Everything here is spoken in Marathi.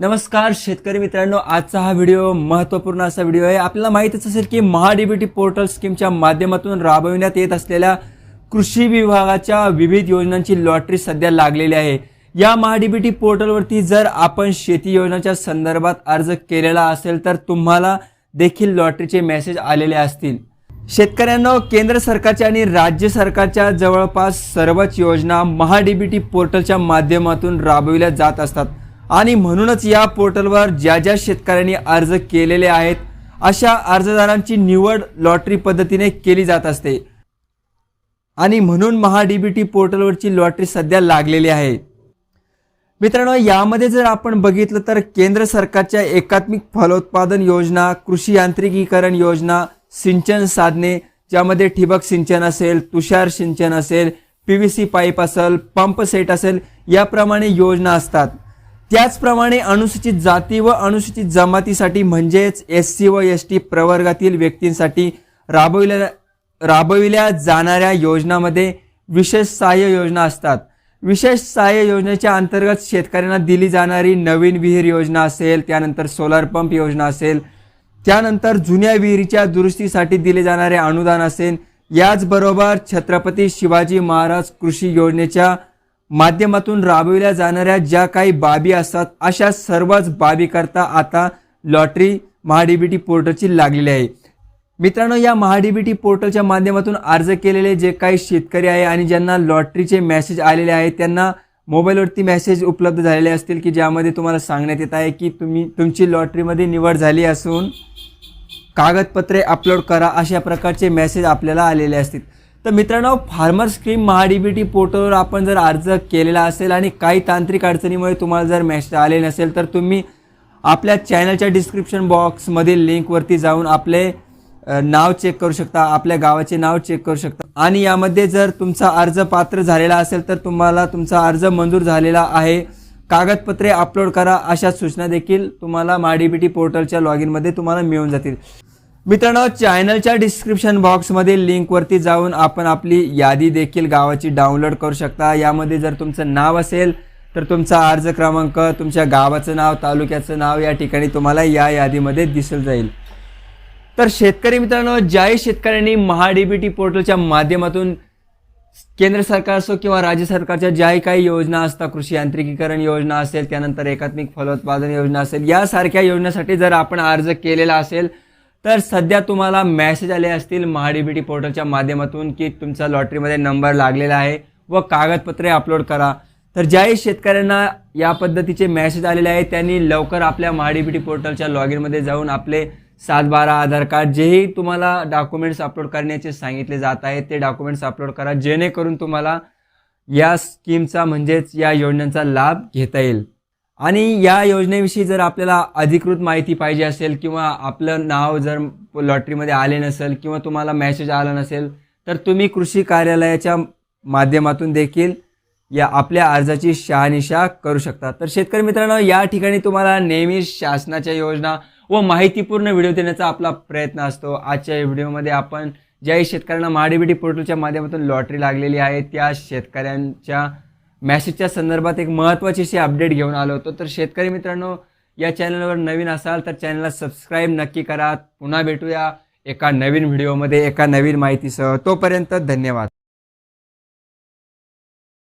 नमस्कार शेतकरी मित्रांनो आजचा हा व्हिडिओ महत्त्वपूर्ण असा व्हिडिओ आहे. आपल्याला माहीतच असेल की महाडीबीटी पोर्टल स्कीमच्या माध्यमातून राबविण्यात येत असलेल्या कृषी विभागाच्या विविध योजनांची लॉटरी सध्या लागलेली आहे. या महाडीबीटी पोर्टलवरती जर आपण शेती योजनाच्या संदर्भात अर्ज केलेला असेल तर तुम्हाला देखील लॉटरीचे मेसेज आलेले असतील. शेतकऱ्यांना केंद्र सरकारच्या आणि राज्य सरकारच्या जवळपास सर्वच योजना महाडीबीटी पोर्टलच्या माध्यमातून राबविल्या जात असतात. आणि म्हणूनच या पोर्टलवर ज्या ज्या शेतकऱ्यांनी अर्ज केलेले आहेत अशा अर्जदारांची निवड लॉटरी पद्धतीने केली जात असते. आणि म्हणून महाडीबीटी पोर्टलवरची लॉटरी सध्या लागलेली आहे. मित्रांनो यामध्ये जर आपण बघितलं तर केंद्र सरकारच्या एकात्मिक फलोत्पादन योजना कृषी यांत्रिकीकरण योजना सिंचन साधने ज्यामध्ये ठिबक सिंचन असेल तुषार सिंचन असेल पी व्ही सी पाईप असेल पंप सेट असेल याप्रमाणे योजना असतात. त्याचप्रमाणे अनुसूचित जाती व अनुसूचित जमातीसाठी म्हणजेच एस सी व एस टी प्रवर्गातील व्यक्तींसाठी राबविल्या राबविल्या जाणाऱ्या योजनामध्ये विशेष सहाय्य योजना असतात. विशेष सहाय्य योजनेच्या अंतर्गत शेतकऱ्यांना दिली जाणारी नवीन विहीर योजना असेल त्यानंतर सोलार पंप योजना असेल त्यानंतर जुन्या विहिरीच्या दुरुस्तीसाठी दिले जाणारे अनुदान असेल याचबरोबर छत्रपती शिवाजी महाराज कृषी योजनेच्या माध्यमातून राबविल्या जाणाऱ्या ज्या काही बाबी असतात अशा सर्वच बाबीकरता आता लॉटरी महाडीबीटी पोर्टलची लागलेली आहे. मित्रांनो या महाडीबीटी पोर्टलच्या माध्यमातून अर्ज केलेले जे काही शेतकरी आहे आणि ज्यांना लॉटरीचे मेसेज आलेले आहेत त्यांना मोबाईलवरती मेसेज उपलब्ध झालेले असतील की ज्यामध्ये तुम्हाला सांगण्यात येत आहे की तुम्ही तुमची लॉटरीमध्ये निवड झाली असून कागदपत्रे अपलोड करा अशा प्रकारचे मेसेज आपल्याला आलेले असतील. तर मित्रांनो फार्मर स्कीम महाडीबीटी पोर्टलवर आपण जर अर्ज केलेला असेल आणि काही तांत्रिक अडचणीमुळे तुम्हाला जर मेसेज आले नसेल तर तुम्ही आपल्या चॅनलच्या डिस्क्रिप्शन बॉक्समधील लिंकवरती जाऊन आपले नाव चेक करू शकता आपल्या गावाचे नाव चेक करू शकता. आणि यामध्ये जर तुमचा अर्ज पात्र झालेला असेल तर तुम्हाला तुमचा अर्ज मंजूर झालेला आहे. कागदपत्रे अपलोड करा अशा सूचना देखील तुम्हाला माडीबीटी पोर्टलच्या लॉग इनमध्ये तुम्हाला मिळून जातील. मित्रांनो चॅनलच्या डिस्क्रिप्शन बॉक्समध्ये लिंकवरती जाऊन आपण आपली यादी देखील गावाची डाउनलोड करू शकता. यामध्ये जर तुमचं नाव असेल तर तुमचा अर्ज क्रमांक तुमच्या गावाचं नाव तालुक्याचं नाव या ठिकाणी तुम्हाला या यादीमध्ये दिसून जाईल. तर शेतकरी मित्रांनो ज्याही शेतकऱ्यांनी महाडीबीटी पोर्टलच्या माध्यमातून केंद्र सरकार असो किंवा राज्य सरकारच्या ज्याही काही योजना असतात कृषी यांत्रिकीकरण योजना असेल त्यानंतर एकात्मिक फलोत्पादन योजना असेल यासारख्या योजनेसाठी जर आपण अर्ज केलेला असेल तर सध्या तुम्हाला मॅसेज आले असतील महाडीबीटी पोर्टलच्या माध्यमातून की तुमचा लॉटरीमध्ये नंबर लागलेला आहे व कागदपत्रे अपलोड करा. तर ज्याही शेतकऱ्यांना या पद्धतीचे मॅसेज आलेले आहेत त्यांनी लवकर आपल्या महाडीबीटी पोर्टलच्या लॉग इनमध्ये जाऊन आपले सात बारा आधार कार्ड जेही तुम्हाला डॉक्युमेंट्स अपलोड करण्याचे सांगितले जात आहेत ते डॉक्युमेंट्स अपलोड करा. जेणेकरून तुम्हाला या स्कीमचा म्हणजेच या योजनांचा लाभ घेता येईल. आणि या योजनेविषयी जर आपल्याला अधिकृत माहिती पाहिजे असेल किंवा आपलं नाव जर लॉटरीमध्ये आले नसेल किंवा तुम्हाला मॅसेज आला नसेल तर तुम्ही कृषी कार्यालयाच्या माध्यमातून देखील या आपल्या अर्जाची शहानिशा करू शकता. तर शेतकरी मित्रांनो या ठिकाणी तुम्हाला नेहमी शासनाच्या योजना व माहितीपूर्ण व्हिडिओ देण्याचा आपला प्रयत्न असतो. आजच्या व्हिडिओमध्ये आपण ज्याही शेतकऱ्यांना महाडीबीटी पोर्टलच्या माध्यमातून लॉटरी लागलेली आहे त्या शेतकऱ्यांच्या मॅसेजच्या संदर्भात एक महत्त्वाची अशी अपडेट घेऊन आलो होतो. तर शेतकरी मित्रांनो या चॅनलवर नवीन असाल तर चॅनलला सबस्क्राईब नक्की करा. पुन्हा भेटूया एका नवीन व्हिडिओमध्ये एका नवीन माहितीसह. तोपर्यंत धन्यवाद.